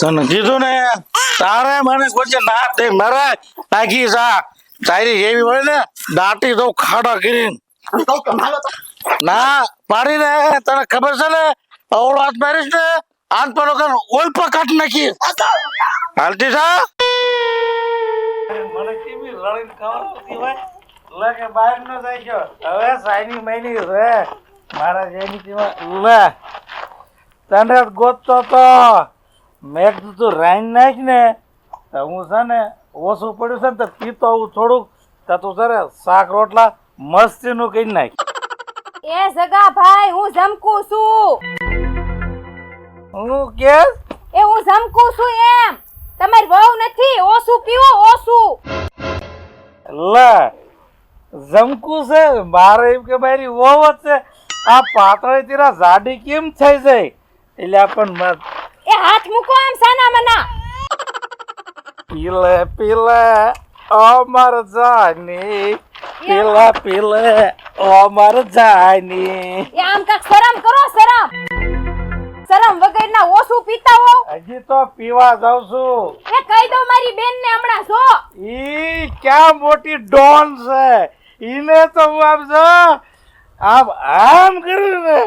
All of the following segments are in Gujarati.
તને કીધું ને તારે મને કોઈ ના તે મરે નાખી સા તારી એવી હોય ને દાટી તો ખાડા કરીને. ના પાડી ને તને ખબર છે ને અવળો હાથ મારીશ ને હાથ પર વગર ઓલ પર કાઢ નાખી હાલતી સા મને કેવી લડીને ખબર પડતી હોય લે કે બહાર ન જાય ગયો. હવે સાઈની મહિની રે મારા જેની લે. તને ગોતતો તો. મેં કીધું તું રાઈન નાખ ને. તો હું છે ને ઓછું પડ્યું છે ને તો પીતો આવું થોડુંક. તો તું છે ને શાક રોટલા મસ્તીનું કહી નાખ. એ સગા ભાઈ હું જમકું છું. હું કે? એ હું જમકું છું એમ. તમારી વહુ નથી ઓછું પીવો ઓછું. લે જમકું છે? મારે એમ કે મારી વહુ છે. આ પાતળી તીરા જાડી કેમ થઈ જાય? એટલે આપણ મત એ હાથ મૂકો આમ સાના મના પીલે પીલે અમર જાની. પીલે પીલે અમર જાની. એ આમ કાક શરમ કરો શરમ. શરમ વગરના ઓછું પીતા હો. હજી તો પીવા જાઉં છું. એ કહી દો મારી બેન ને હમણાં જો. ઈ ક્યાં મોટી ડોન છે? ઈને તો હું આમ જો આમ આમ કર્યું ને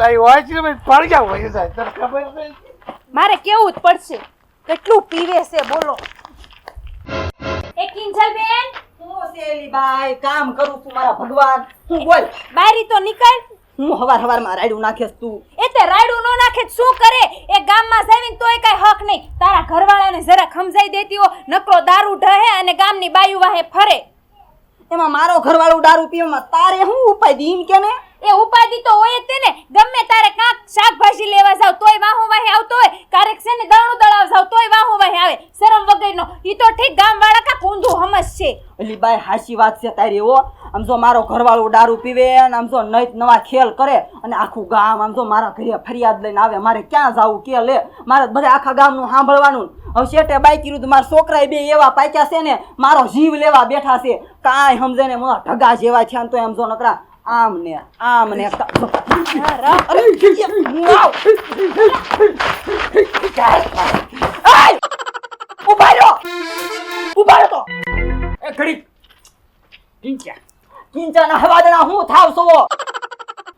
તારી વાંચી ભાઈ પડ્યા હોય જાય તને ખબર છે? મારે કેવું જ પડશે. કેટલું પીવે છે બોલો. એ કિંજલ બેન હું સેલી બાઈ કામ કરું છું મારા ભગવાન. હું બોલ. બારી તો નીકળ. હું હવાર હવારમાં રાયડું નાખેસ તું. એ તે રાયડું નો નાખે શું કરે? એ ગામમાં જઈને તોય કઈ હક નહીં. તારા ઘરવાળાને જરા ખમજાઈ દેતી હો. નકરો દારૂ ઢહે અને ગામની બાયુ વાહે ફરે. એમાં મારો ઘરવાળો દારૂ પીવામાં તારે શું ઉપાય દીન કે ને? એ ઉપાધિ તો હોય જ તે ને ગમે તારે કાંક શાકભાજી લેવા જાવ તોય વાહો વાહે આવતો હોય. કારેક છે ને દાણું દળાવ જાવ તોય વાહો વાહે આવે. શરમ વગરનો. ઈ તો ઠીક ગામવાળા કા ઊંધું હમસ છે. અલી બાઈ હાસી વાત છે તારી ઓ આમ જો મારો ઘરવાળો દારૂ પીવે અને આમ જો નઈ નવા ખેલ કરે અને આખું ગામ આમ જો મારા ઘરે ફરિયાદ લઈને આવે. મારે ક્યાં જાવું કે લે? મારે બધા આખા ગામનું સાંભળવાનું. હવે શેઠે બાઈ કીધું મારા છોકરા બે એવા પાક્યા છે ને, મારો જીવ લેવા બેઠા છે. કાંઈ સમજે ને મોટા ઢગા જેવા થયા તો એમ જો નકરા આમ ને આમ ને. ઊભા હવાદના હું થાવ છો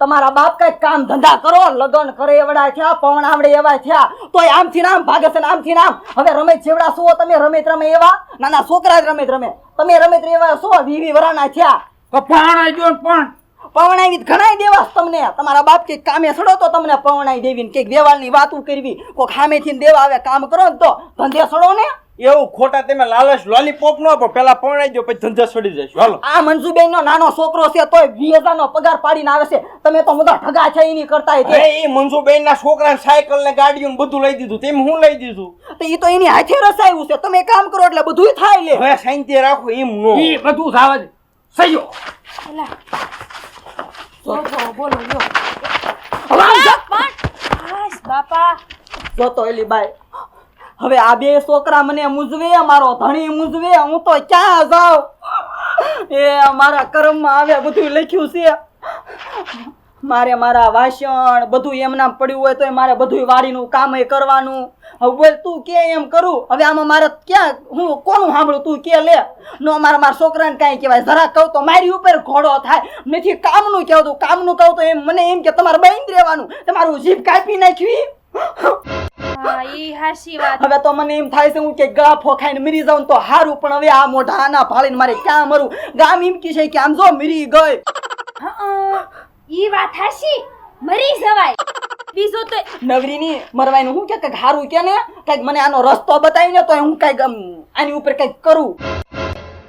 તમારા બાપ કઈ કામ ધંધા કરો, લગન કરે એવડા થયા પવણાવડે એવા થયા, તોય આમથી નામ ભાગે છે આમથી નામ હવે રમેશ જેવડા છો તમે રમેત રમે એવા? નાના છોકરા જ રમેશ રમે. તમે રમેત એવા છો વીવી વરાના થયા. તો પણ પણ. પવણાવી ઘણાય દેવાસ તમને. તમારા બાપ કે કામે સડો તો તમને પવણાઈ દેવી ને કંઈક દેવાળની વાતું કરવી. કોક સામેથી દેવા આવે કામ કરો ને તો ધંધે સડો ને. એવું ખોટા તમે લાલચ લોલીપોપ નો આપો. પેલા પવણાઈ દો પછી ધંધા છોડી જઈશ. હાલો. આ મંજુબેન નો નાનો છોકરો છે તોય હજાર નો પગાર પાડીને આવે છે. તમે તો બધા ઠગા છે એની કરતા એ મનસુબેન ના છોકરા સાયકલ ને ગાડીઓ ને બધું લઈ દીધું. તેમ હું લઈ દીધું. તો એ તો એની હાથે રસાયું છે. તમે કામ કરો એટલે બધુંય થાય લે. હવે શાંતિ રાખો એમ નો ઈ બધું થવા દે સહયો એલા બોલો યો. બાપા જોતો એલી બાઈ હવે આ બે છોકરા મને મૂંઝવે મારો ધણી મૂંઝવે હું તો ક્યાં જાઉં એ મારા કર્મમાં આવે બધું લખ્યું છે મારે મારા વાસણ બધું એમ નામ પડ્યું હોય તો મારે બધું વાડીનું કામ કરવાનું. હવે બોલ તું કે એમ કરું? હવે આમાં મારે ક્યાં હું કોનું સાંભળું? તું કે લે. નો મારા મારા છોકરાને કાંઈ કહેવાય. જરા કહું તો મારી ઉપર ઘોડો થાય. નથી કામનું કહેતું કામનું કહું તો એમ મને એમ કે તમારે બંધ રહેવાનું. તમારું જીભ કાપી નાખવી. હવે તો મને એમ થાય છે હું કે ગળા ફોખાઈને મરી જાઉં તો હારું પણ હવે આ મોઢા આના ફાળીને મારે ક્યાં મરું? ગામ એમ કે છે કે આમ જો મરી ગઈ. હં, ઈ વાત હાશી મરી જવાય. બીજું તો નવરીની મરવાનું હું કે કંઈક હારું કે ને? કંઈક મને આનો રસ્તો બતાવીને તો હું કંઈક આની ઉપર કંઈક કરું.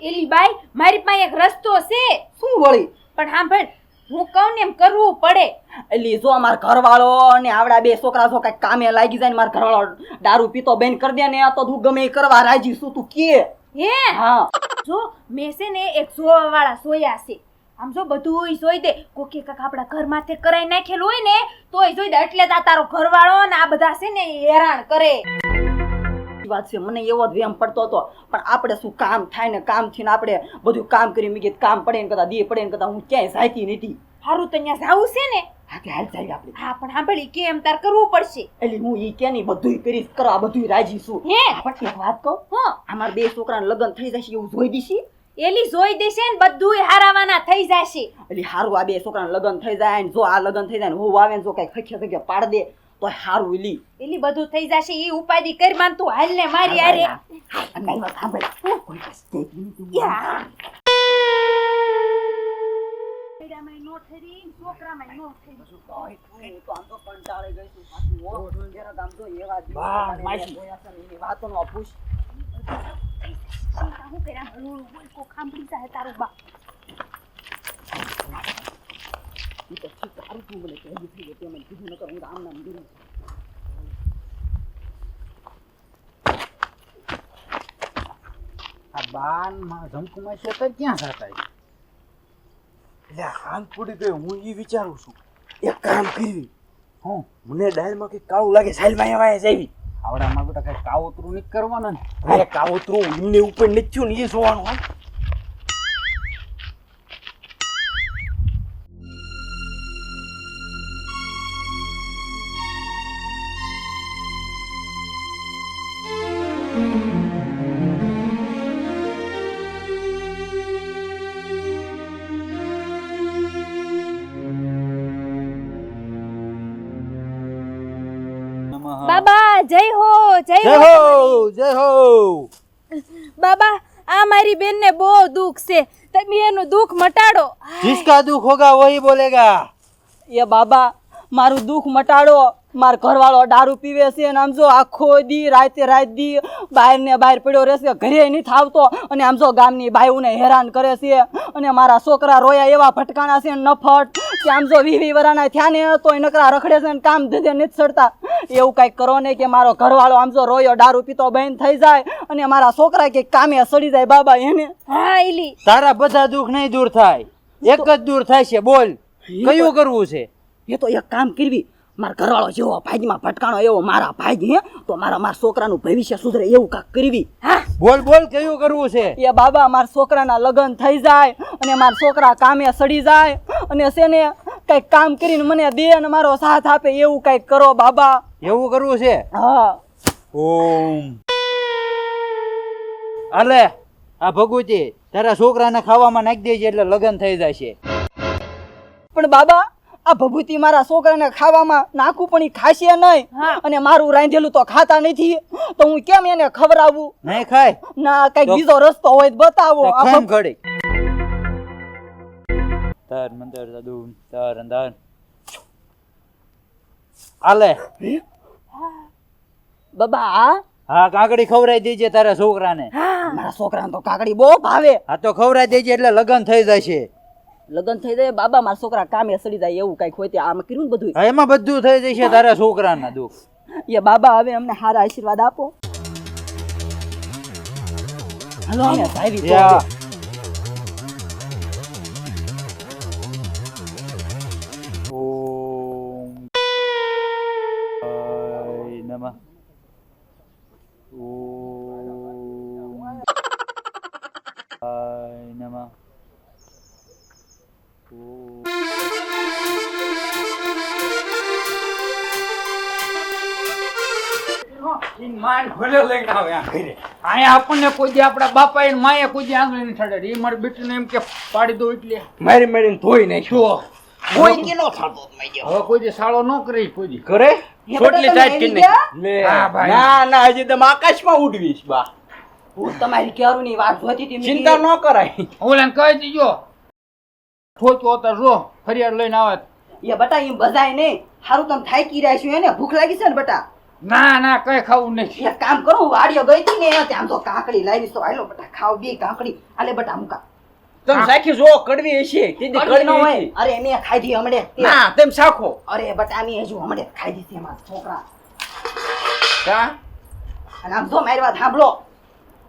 એલી બાઈ મારી પાસે એક રસ્તો છે. શું વળી? પણ સાંભળ હું કહું ને એમ કરવું પડે. એટલે જો અમાર ઘરવાળો ને આવડા બે છોકરા જો કઈ કામે લાગી જાય ને મારા ઘરવાળો દારૂ પીતો બેન કરી દે ને તો તું ગમે કરવા રાજી શું તું કે. હે? હા. જો મેં છે ને એક જોવા વાળા સોયા છે. આમ જો બધું જોઈ દે. કોકે કાક આપણા ઘર માથે કરાઈ નાખેલું હોય ને તોય જોઈ દે એટલે જ આ તારો ઘરવાળો ને આ બધા છે ને ઈ હેરાન કરે. વાત છે મને એવો જ વેમ પડતો હતો. પણ આપણે શું કામ થાય ને કામ થઈને આપણે બધું કામ કરી મીગે કામ પડે ને કદા દે પડે ને કદા હું ક્યાંય જાતી નથી. સારું તો અહીંયા જાવું છે ને? હા કે હાલ જાય આપણે. હા પણ સાંભળી કેમ તાર કરવું પડશે? એટલે હું ઈ કે નહીં બધુંય કરીશ કરવા બધુંય રાજી છું. હે? એક વાત કહું હા. અમારા બે છોકરાને લગ્ન થઈ જશે એવું જોઈ દીશી એલી જોઈ દેશે ને બધુંય હારાવાના થઈ જશે. એટલે હારું આ બે છોકરાને લગ્ન થઈ જાય ને જો આ લગ્ન થઈ જાય ને હું આવે ને જો કઈ ખખ્યા ખખ્યા પાડ દે તો હારું એલી. એલી બધું થઈ જશે ઈ ઉપાધિ કરી માન તું હાલ ને મારી આરે વાતોનો પૂછ. ચિંતા હું કર્યા હળવું બોલ કો ખાંભળી જાય તારું બા ઈ તો ઠીક થઈ ગયું તે કીધું નકર હું તો આમ નામ દૂર આ બાનમાં છે તો ક્યાં જતા એટલે હાથ પડી ગઈ હું એ વિચારું છું. એક કામ કરવી હું? મને ડાયલમાં કઈ કાળું લાગે સાઈલમાં અહીંયા વાયા જાવી આવડામાં બેટા કઈ કાવતરું નહીં કરવાના ને. કાવતરું એમને ઉપર નથી થયું ને એ જોવાનું હોય જય હો જય હો જય હો. બાબા આ મારી બેન ને બહુ દુઃખ છે. તમે એનું દુઃખ મટાડો. જિસકા દુઃખ હોગા વહી બોલેગા. એ બાબા મારું દુઃખ મટાડો. માર ઘરવાળો દારૂ પીવે છે અને આમ જો આખો દી રાતે રાત દી બહાર ને બહાર પડ્યો રહેશે ઘરે નહીં થાવતો અને આમ જો ગામની બાયુને હેરાન કરે છે. અને મારા છોકરા રોયા એવા ભટકાણા છે નફટ કે આમ જો વીવી વરાના થયા ને તોય નકરા રખડે છે ને કામ ધંધે નથી ચડતા એવું કાંઈક કરો ને કે મારો ઘરવાળો આમ જો રોયો દારૂ પીતો બંધ થઈ જાય અને મારા છોકરા કે કામે સડી જાય બાબા એને. હા એલી તારા બધા દુઃખ નહીં દૂર થાય. એક જ દૂર થાય છે બોલ. કયું કરવું છે? એ તો એક કામ કરવી. મારા ઘરવાળો જેવો ભાઈમાં ભટકાણો એવો મારા ભાઈ હે? તો મારા મારા છોકરાનું ભવિષ્ય સુધરે એવું કાંક કરવી બોલ બોલ કયું કરવું છે? એ બાબા મારા છોકરાના લગ્ન થઈ જાય અને મારા છોકરા કામે સડી જાય અને શેને કંઈક કામ કરીને મને દે અને મારો સાથ આપે એવું કંઈક કરો બાબા. એવું કરવું છે? હા. ઓમ. અલે આ ભગુજી તારા છોકરાને ખાવામાં નાખી દેજે એટલે લગ્ન થઈ જાય છે પણ બાબા આ ભભૂતિ મારા છોકરાને ખાવામાં નાખું પણ ઈ ખાશે નહીં. અને મારું રાંધેલું તો ખાતા નથી. તો હું કેમ એને ખવડાવું? નહીં ખાય. ના કઈ બીજો રસ્તો હોય તો બતાવો. આ ભભૂતિ- ઘડી. તર મંદર દાદુ તર અંદર આલે. બાબા આ? હા કાકડી ખવરાઈ દેજે તારા છોકરાને. મારા છોકરાને તો કાકડી બહુ ભાવે. હા તો ખવરાઈ દેજે એટલે લગ્ન થઈ જશે. લગ્ન થઈ જાય બાબા મારા છોકરા કામે સડી જાય એવું કંઈક હોય તે આમાં કર્યું ને બધું એમાં બધું થઈ જશે તારા છોકરાના દુઃખ. એ બાબા હવે અમને સારા આશીર્વાદ આપો. હાલો અમે ભાઈ ભલે લઈને આવે આ ઘરે અહીંયા આપણને કોઈ દી આપણા બાપા એને માએ કોઈ દી આંગળી નહીં ઠાડે એ મારી બેટીને એમ કે પાડી દો એટલે મારી મારીને ધોઈ નાખ્યો કોઈ કેનો થતો હવે કોઈ દી સાળો ન કરે કોઈ દી. કરે? છોટલી સાઈડ કે આવી ગયા? લે. હા, ભાઈ. ના ના હજી તમે આકાશમાં ઉડવીશ બા. હું તમારી કેરુની વાત જોતી હતી ચિંતા ન કરાય. ઓલા કહી દીજો. ઠોચો તો જો ફરિયાદ લઈને આવે. એ બટા એમ બધાય નહીં. સારું તમે થાકી રહ્યા છો એને ભૂખ લાગી છે ને બટા? ના ના કઈ ખાવું નહીં. એક કામ કરું વાડીઓ ગઈ હતી ને ત્યાં તો કાકડી લાવી તો આયલો બટા ખાવ બે કાકડી. આલે બટા મુકા. તમ સાખી જો કડવી હશે. તીધી કડવી ન હોય. અરે મેં ખાધી હમણે. તે. ના તેમ સાખો અરે બટા મેં હજુ હમણે ખાઈ દીધી એમાં છોકરા. કા? અને આમ જો મારી વાત સાંભળો.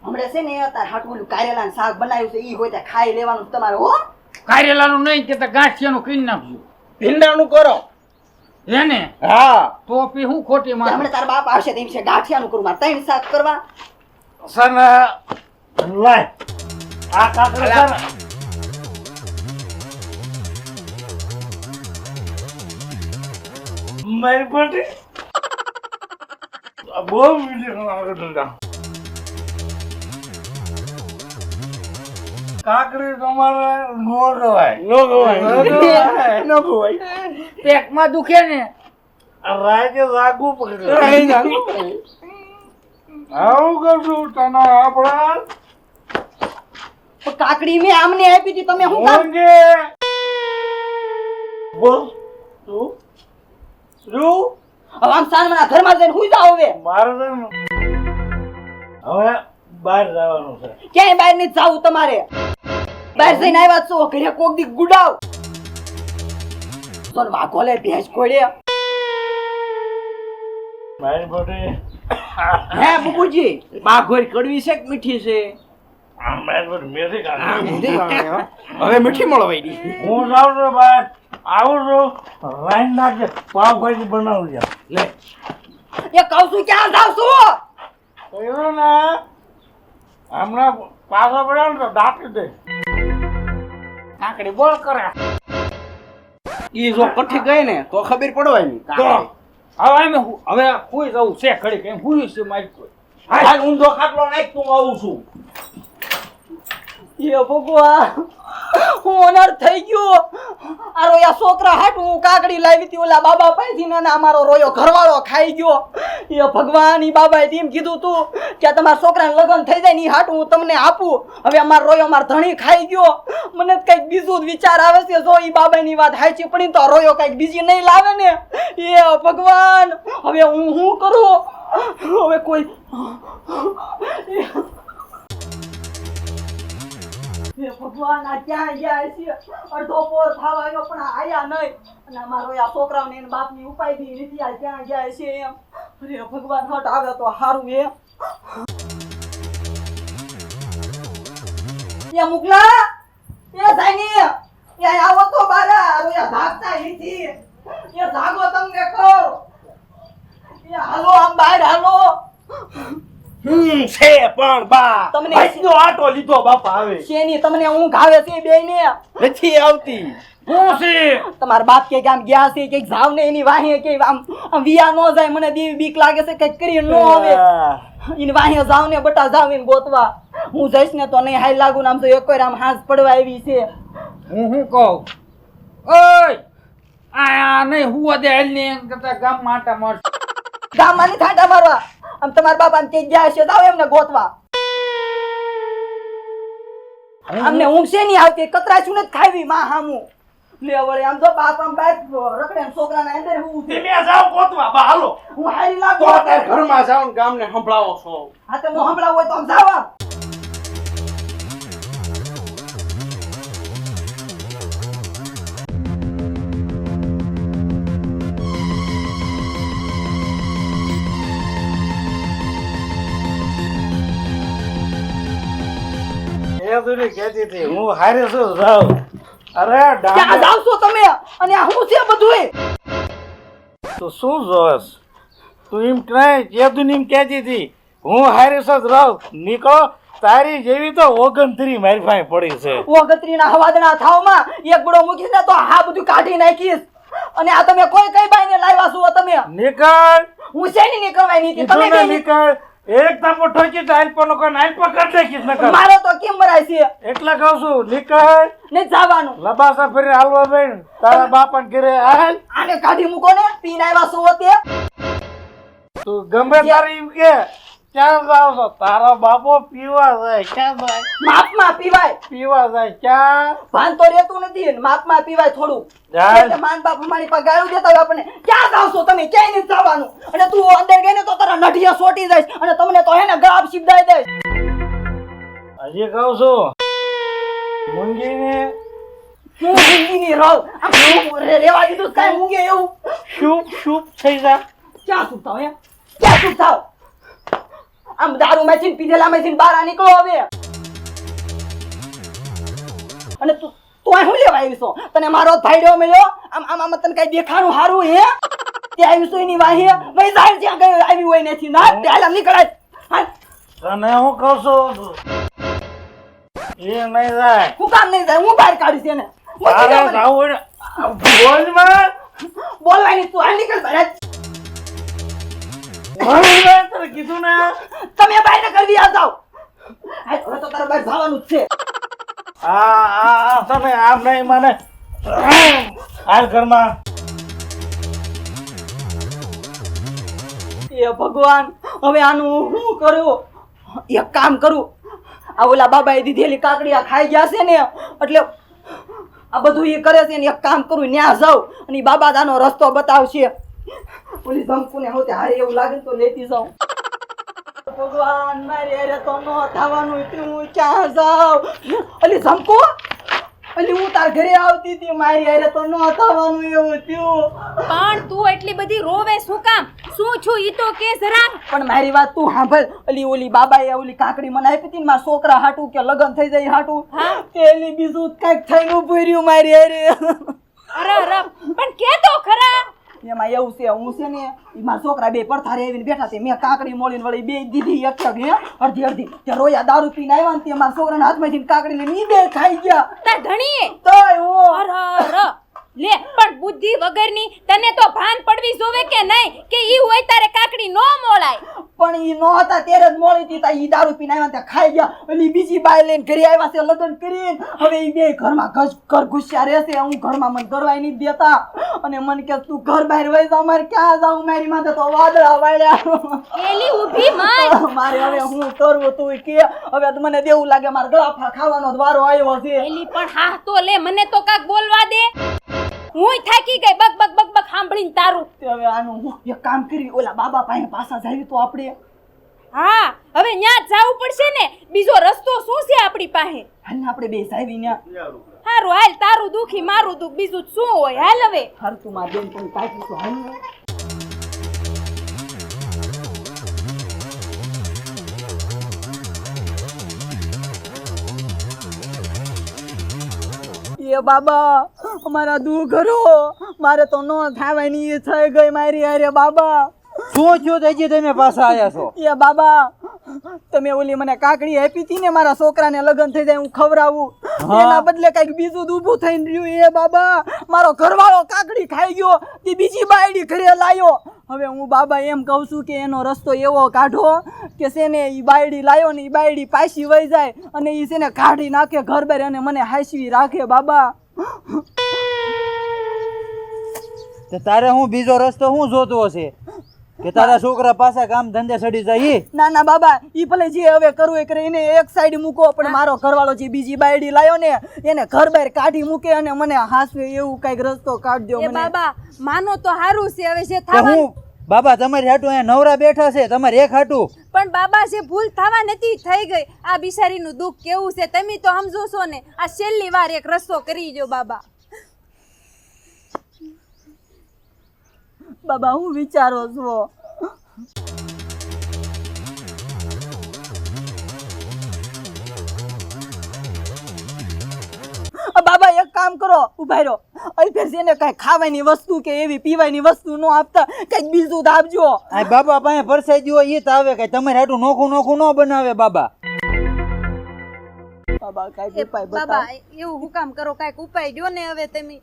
હમણે છે ને તાર હાટું કારેલા કારેલાનું શાક બનાવ્યું છે ઈ હોય ત્યાં ખાઈ લેવાનું તમારે હો. કારેલાનું નહીં કે ગાંઠિયાનું કીન નાખજો. ભીંડાનું કરો. એને હા. તો પી હું ખોટી માં હમણે તાર બાપ આવશે તેમ છે ગાંઠિયાનું કરું માર ત્રણ સાત કરવા. સન લાય. આ કાકડી સન મારી આ બહુ મીઠી આગળ કાકડી તમારે નો ગવાય. નો ગવાય. નો ગવાય. પેટમાં દુખે ને. આ રાજે લાગુ પકડે આવું કરશું તને આપણા. કાકડી મેં આમને આપી હતી તમે શું કામ? ઊંઘે બોલ. તું શું? હવે આમ સાનમાના ઘરમાં જઈને હું જાવ હવે. મારે હવે બહાર જવાનું છે. ક્યાંય બહાર નહીં જાવું તમારે? બહાર જઈને આવ્યા છો ઘરે કોક દી ગુડાવ. સોન વાકો લે ભેંસ ખોડે. મારી બટી. હે બુબુજી બાઘોર કડવી છે કે મીઠી છે? હવે મીઠી મળવાઈ હું જાઉં છું બહાર આવું છું લાઈન નાખજે પાવભાજી બનાવું છે લે. એ કહું છું ક્યાં જાવ છું? કહ્યું ને હમણાં પાછો પડ્યો ને તો દાટી દે. કાંકડી બોલ કરે. ઈ જો કઠી ગઈ ને તો ખબર પડવાની તો હવે અમે હું- હવે કોઈ જવું છે ખડી કઈ હું છે મારી કોઈ. હાલ જો ખાટલો નાખ તું આવું છું. એ ભગવાન હું અનર્થ થઈ ગયો. આ રોયા છોકરા હાટું હું કાકડી લાવી હતી, ઓલા બાબા પાસેથી ને અમારો રોયો ઘરવાળો ખાઈ ગયો. એ ભગવાન બાબાએ એમ કીધું તું કે તમારા છોકરાને લગ્ન થઈ જાય ને ઈ હાટું હું તમને આપું. હવે અમારો રોયો મારો ધણી ખાઈ ગયો. મને કંઈક બીજું વિચાર આવે છે, જો ઈ બાબાની વાત હાચી પડી તો રોયો કંઈક બીજી નહીં લાવે ને. એ ભગવાન, હવે હું શું કરું? હવે કોઈ ભગવાન ક્યાં ગયા છે? અડધો પોર થવા આવ્યો પણ આયા નહીં. અને અમારો આ છોકરાઓને એના બાપની ઉપાય દી નથી, આ ક્યાં ગયા છે એમ. અરે ભગવાન, હટ આવે તો સારું એમ. એ મુકલા એ જાની એ આવો તો બારા અરે ભાગતા નથી. એ ભાગો તમને કહો. એ હાલો, આમ બહાર હાલો. હમ છે પણ બા. તમને- આજનો આટો લીધો બાપા આવે શેની? તમને ઊંઘ આવે છે બે ને નથી આવતી. હું છે? તમારા બાપ કે આમ ગયા છે કે જાવ ને એની વાહે કે આમ વિયા નો જાય મને દેવી બીક લાગે છે કંઈક કરી નો આવે. ઇન વાહે જાવ ને બટા જાવ ને ગોતવા. હું જઈશ ને તો નહીં હાઈ લાગુ ને આમ તો એક આમ હાથ પડવા આવી છે. હું શું કહું? ઓય! આ નહીં હુવા દે હાલ ને એમ કરતા ગામ માટા માર ગામ નહીં થાટા મારવા. આમ તમારા બાપ આમ કે ગયા છે જાવ એમને ગોતવા. અમને ઊંઘ છે નહીં આવતી કતરાશું નથી ખાવી માં હામું. લે વળે આમ તો બાપ આમ બાપ રખડે આમ છોકરાના અંદર હું તમે જાવ ગોતવા બા હાલો. હું હારી તો લાગુ અત્યારે ઘરમાં જાવ ને ગામને સંભળાવો છો. હા તો હું સંભળાવો તો આમ જાવા એ દુની કહેતી હતી હું હારે છું જાઉં. અરે ક્યાં જાવ છો તમે? અને આ શું છે બધું તું શું જોસ તું એમ નહીં કેદુની એમ કહેતી હતી હું હારે છું રહું નીકળો તારી જેવી તો ઓગણત્રી મારી પાસે પડી છે. ઓગત્રીના હવાદના થાવમાં એક બડો મૂકીશ ને તો હા બધું કાઢી નાખીશ. અને આ તમે કોઈ કઈ બાઈને લાવ્યા છો તમે? નીકળ. હું શેની નીકળવાની હતી? તમે કીધું નીકળ. એક તાપો ઠોકી તો આઈલ પર કોઈ આઈલ પકડ દે નાખીશ નકર. મારો તો કેમ મરાય છે? એટલે કહું છું નીકળ. ને જવાનું. લબાસા ફરી હાલવા બેન. તારા બાપન ઘરે હાલ. આને કાઢી મૂકો ને પીન આવ્યા છો તે. તું ગમે તારી કે. ક્યાં જાવ છો? તારો બાપો પીવા જાય ક્યાં જાય? માપમાં પીવાય. પીવા જાય ક્યાં? ભાન તો રહેતું નથી ને માપમાં પીવાય થોડું. જાય. માન બાપ અમારી પાસે ગાયું દેતા હોય આપણે ક્યાં જાવ છો તમે? ક્યાંય નથી જવાનું. અને તું અંદર ગઈ ને તો તારા નઢિયા સોટી જાય અને તમને તો હે ને ગાબ શીપડાઈ દે હજી કહું છું મૂંગીને હું ઊંઘીની રહું રેવા દીધું? કાંઈ ઊંઘે એવું? શું શું થઈ જા. ક્યાં શું થાવ ક્યાં શું થાવ આમ દારૂ માંથી પીધેલા માંથી બહાર નીકળો હવે. અને તું તું હું લેવા આવીશો તને મારો ભાઈડો મળ્યો? આમ આમ આમ તને કઈ દેખાણું સારું હે? તે આવીશું એની વાહી? ભાઈ જાય જ્યાં ગયો આવી હોય નથી ના તે નીકળાય. તને હું કહું છું? એ નહીં જાય. હું કામ નહીં જાય હું બહાર કાઢીશ એને. બોલમાં બોલવાની તું આ નીકળ તને કીધું ને તમે બહાર કરવી આ જાઓ હવે તો તારે બહાર જવાનું જ છે. આ આ તને આમ નહીં મને. હાલ ઘરમાં. એ ભગવાન હવે આનું શું કરું? એક કામ કરું. આ ઓલા બાબાએ દીધેલી કાકડી આ ખાઈ ગયા છે ને એટલે આ બધું એ કરે છે ને એક કામ કરું ન્યા જાઉં. અને બાબા દાનો રસ્તો બતાવશે. ઓલી ધમકુને હોતે હારે એવું લાગે તો લેતી જાઉં. ભગવાન મારી અરે તો ન થવાનું હું ક્યાં જાઉં? ઓલી ધમકુ ઓલી હું તાર ઘરે આવતી હતી મારી અરે તો ન થવાનું એવું થયું. પણ તું એટલી બધી રોવે શું કામ? શું છું ઈ તો કે જરા. પણ મારી વાત તું સાંભળ. ઓલી ઓલી બાબાએ ઓલી કાકડી મને આપી હતી ને મારા છોકરા હાટું કે લગ્ન થઈ જાય હાટું. તેલી બીજું કંઈક થઈને ઉભું રહ્યું મારી અરે અરે અરે પણ કે તો ખરા? એમાં એવું છે હું છે ને મારા છોકરા બે પડથારે આવીને બેઠા છે મેં કાકડી મોળીને વળી બે દીધી એક એક હે? અડધી અડધી. તે રોયા દારૂ પીને આવ્યા ને તે મારા છોકરાના હાથમાંથી કાકડી લઈને ઈ બે ખાઈ ગયા. તાર ધણીએ? તો અરે અરે લે પણ બુદ્ધિ વગરની તને તો ભાન પડવી જોવે કે નહીં? કે ઈ હોય તારે કાકડી નો મોળાય? પણ ઈ નો હતા ત્યારે જ મોળી હતી તા ઈ દારૂ પીને આવ્યા ત્યાં ખાઈ ગયા. ઓલી બીજી બાઈ લઈને ઘરે આવ્યા છે લગ્ન કરીને. હવે ઈ બે ઘરમાં ઘસ ઘર ગુસ્સા રહેશે હું ઘરમાં મને કરવાય નહીં દેતા. અને મને કે તું ઘર બહાર વઈ જા મારે ક્યાં જાઉં મારી માથે તો વાદળા વાળ્યા. એલી ઊભી માર. મારે હવે હું કરવું તું કે. હવે મને દેવું લાગે મારે ગળાફા ખાવાનો વારો આવ્યો છે. એલી પણ હા તો લે મને તો કાક બોલવા દે. હુંય થાકી ગઈ. બક બક બક બક સાંભળીને તારું. તે હવે આનું હું એક કામ કરી ઓલા બાબા પાસે પાછા જાવી તો આપણે. હા હવે ન્યા જાવું પડશે ને. બીજો રસ્તો શું છે આપણી પાસે? હાલ ને આપણે બે જાવી ન્યા. હારું હાલ તારું દુખી મારું દુખ. બીજું શું હોય? હાલ હવે. હાલ તું માર બેન પણ કાઢી તો હાલ એ બાબા અમારા દુઃખ કરો મારે તો નો થાવાની થઈ ગઈ મારી અરે બાબા. શું થયું તેજી તમે પાછા આવ્યા છો? એ બાબા તમે ઓલી મને કાકડી આપી હતી ને મારા છોકરાને લગ્ન થઈ જાય હું ખવડાવું. એના બદલે કંઈક બીજું ઊભું થઈને રહ્યું. એ બાબા મારો ઘરવાળો કાકડી ખાઈ ગયો. તે બીજી બાયડી ઘરે લાયો. હવે હું બાબા એમ કહું છું કે એનો રસ્તો એવો કાઢો કે સેને એ બાયડી લાયો ને એ બાયડી પાછી વહી જાય અને એ છે ને કાઢી નાખે ઘર બાર અને મને હાંસવી રાખે બાબા. તારે હું બીજો રસ્તો શું જોતો હશે? કે તારા છોકરા પાસે કામ ધંધે સડી જાય ના ના બાબા ઈ ભલે જે હવે કરવું એ કરે એને એક સાઈડ મૂકો પણ મારો ઘરવાળો જે બીજી બાયડી લાયો ને એને ઘર બહાર કાઢી મૂકે અને મને હાસવે એવું કંઈક રસ્તો કાઢજો એ મને. બાબા માનો તો હારું છે હવે જે થવાનું હું? બાબા તમારી હાટુ અહીંયા નવરા બેઠા છે તમારે એક હાટુ. પણ બાબા જે ભૂલ થવા નથી થઈ ગઈ આ બિચારીનું દુઃખ કેવું છે તમે તો સમજો છો ને આ છેલ્લી વાર એક રસ્તો કરી જો બાબા. બાબા હું વિચારો છો. બાબા એક કામ કરો ઊભા રહ્યો અહીં ફેર કઈ ખાવાની વસ્તુ કે એવી પીવાની વસ્તુ નો આપતા કંઈક બીજું તો આપજો. આ બાબા પાસે ફરસાઈ દ્યો એ તો આવે કઈ. તમારે હાટું નોખું નોખું ન બનાવે બાબા. બાબા કઈ ઉપાય બાબા એવું હું કામ કરો કંઈક ઉપાય દો ને હવે તમે.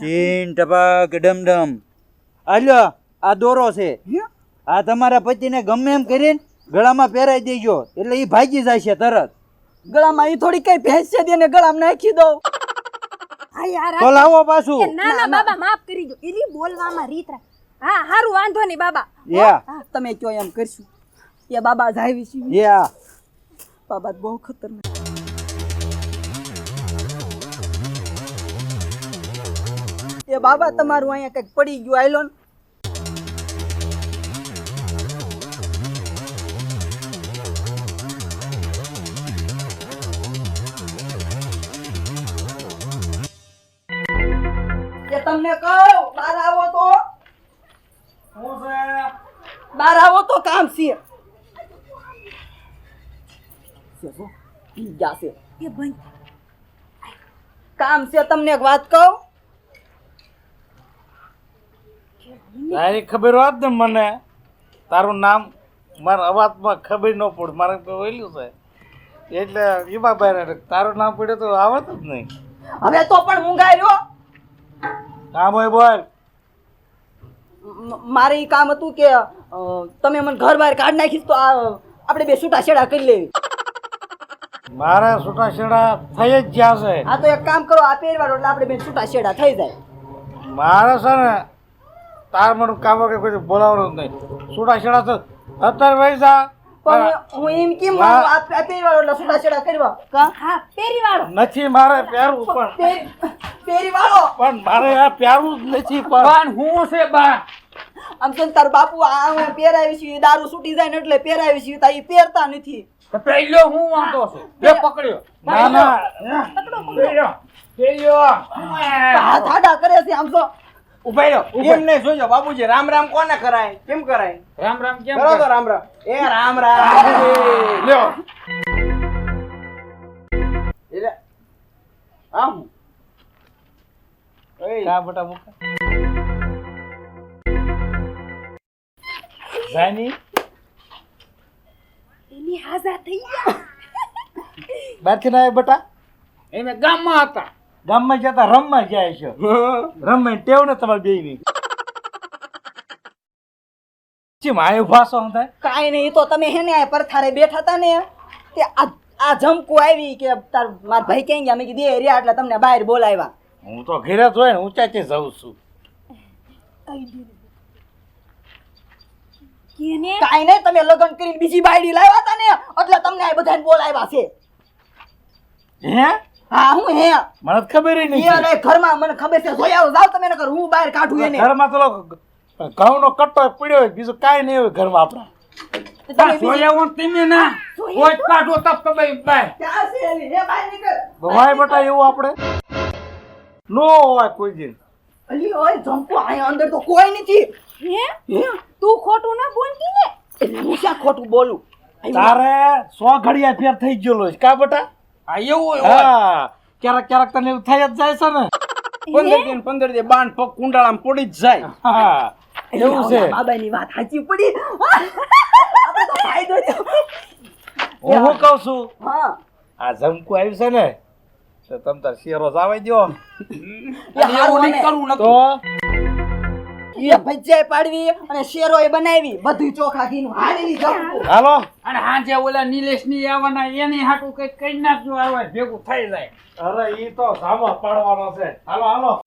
ચીન ટપાક ડમડમ. આલ્યો આ દોરો છે. આ તમારા પતિને ગમે એમ કરીને ગળામાં પહેરાઈ દેજો. એટલે એ ભાગી જાય છે તરત. ગળામાં એ થોડી કઈ ભેંસ છે તેને ગળામાં નાખી દઉં. હા યાર તો લાવો પાછું. ના ના બાબા માફ કરી દો. એલી બોલવામાં રીત રાખ. હા હારું વાંધો નહીં બાબા. યા. હા, તમે કયો એમ કરશું. એ બાબા જાવી છે. યા. બાબા બહુ ખતરનાક. એ બાબા તમારું અહીંયા કંઈક પડી ગયું આયલો ને? તમને કહું બહાર આવો તો. છે બહાર આવો તો કામ છે. ગયા એ કામ છે તમને એક વાત કહું? તારી ખબર હોત ને મને તારું નામ મારા અવાજમાં ખબર ન પડે મારે તો ઓયલું છે. એટલે બહાર તારું નામ પડ્યું તો આવત જ નહીં. હવે તો પણ મૂંગાઈ રહ્યો. કામ હોય બોલ. મારે એ કામ હતું કે તમે મને ઘર બહાર કાઢ નાખીશ તો આપણે બે છૂટાછેડા કરી લેવી. મારા છૂટાછેડા થઈ જ ગયા છે. આ તો એક કામ કરો આ પહેરવાનો એટલે આપણે બે છૂટાછેડા થઈ જાય. મારે છે ને તાર મને કામ વગર કોઈ બોલાવવાનું જ નહીં. છૂટાછેડા તો અત્યારે વહી જા. પણ હું. એમ કેમ વાહ. આ આ પહેરવાડો એટલે છૂટાછેડા કરવા? કા હા પેરી વાળો નથી મારે પહેરવું પણ. પહેર- પહેરીવાળો? પણ મારે આ પહેરવું જ નથી પણ. હું છે બા? આમ તો તાર બાપુ આ પહેરાવી છે દારૂ છૂટી જાય ને એટલે પહેરાવી છે તા પહેરતા નથી. તો હું વાંધો છે? બે પકડ્યો. ના ના. પહેલો પહેલો હાથ આડા કરે છે આમ તો. ઊભા રહ્યો. એમ નહીં જોજો બાબુજી રામ રામ કોને કરાય? કેમ કરાય? રામ રામ કેમ કરો તો રામ રામ. એ રામ રામ. લ્યો. એટલે આમ. ઓય, કા બેટા મૂકા? જાની? એની હાજા થઈ ગયા. બારથી ના બેટા? એને ગામમાં હતા. ગામમાં જતા રમવા જાય છે. રમવા ટેવ ને તમારે બે ની ચીમ આયો ભાષો હું થાય કાંઈ નહીં તો તમે હે ને આ પરથારે બેઠા હતા ને તે આ જમકું આવી કે તાર માર ભાઈ ક્યાં ગયા? મેં કીધું એ રહ્યા એટલે તમને બહાર બોલાવ્યા. હું તો ઘેરે જ હોય ને ઊંચા જઉં છું. કેને? કાંઈ નહીં તમે લગ્ન કરીને બીજી બાયડી લાવ્યા હતા ને એટલે તમને આ બધાને બોલાવ્યા છે. હે? હા હું હે? મને ખબર નહીં અરે ઘરમાં મને ખબર છે. જોયા જાવ તમે નકર હું બહાર કાઢું એને. ઘરમાં તો લોકો ઘઉં નો કટ્ટો પડ્યો હોય બીજું કાંઈ નહીં હોય ઘરમાં આપણા. જોયા તમે ના કોઈ કાઢો તપ તો ભાઈ બાય ક્યાં છે હે બહાર નીકળ. ભવાય બેટા એવું આપણે? નો હોય કોઈ દિન. અલી ઓય જમકુ અહીંયા અંદર તો કોઈ નથી. હે? હે? તું ખોટું ના બોલતી ને? એટલે હું ક્યાં ખોટું બોલું? તારે સો ઘડિયા ફેર થઈ ગયો લો કા બેટા? આ એવું હોય હા. ક્યારેક ક્યારેક તને એવું થઈ જ જાય છે ને. પંદર દિન પંદર દિન બાણ પગ કુંડાળામાં પડી જ જાય. હા એવું છે. બાબાની વાત સાચી પડી? આપણે તો ફાયદો થયો હું શું કહું છું? હા. આ ઝમકું આવ્યું છે ને તો તમ તાર શેરો જાવાઈ દ્યો. એ એવું નહીં કરવું નથી તો? એ ભજીયા પાડવી અને શેરો એ બનાવી. બધું ચોખા ઘીનું હાલેલી જમકુ હાલો. અને હાજે ઓલા નિલેશની આવવાના એની હાટું કઈ કઈ નાખજો આવે ભેગું થઈ જાય. અરે ઈ તો ધામા પાડવાનો છે. હાલો હાલો.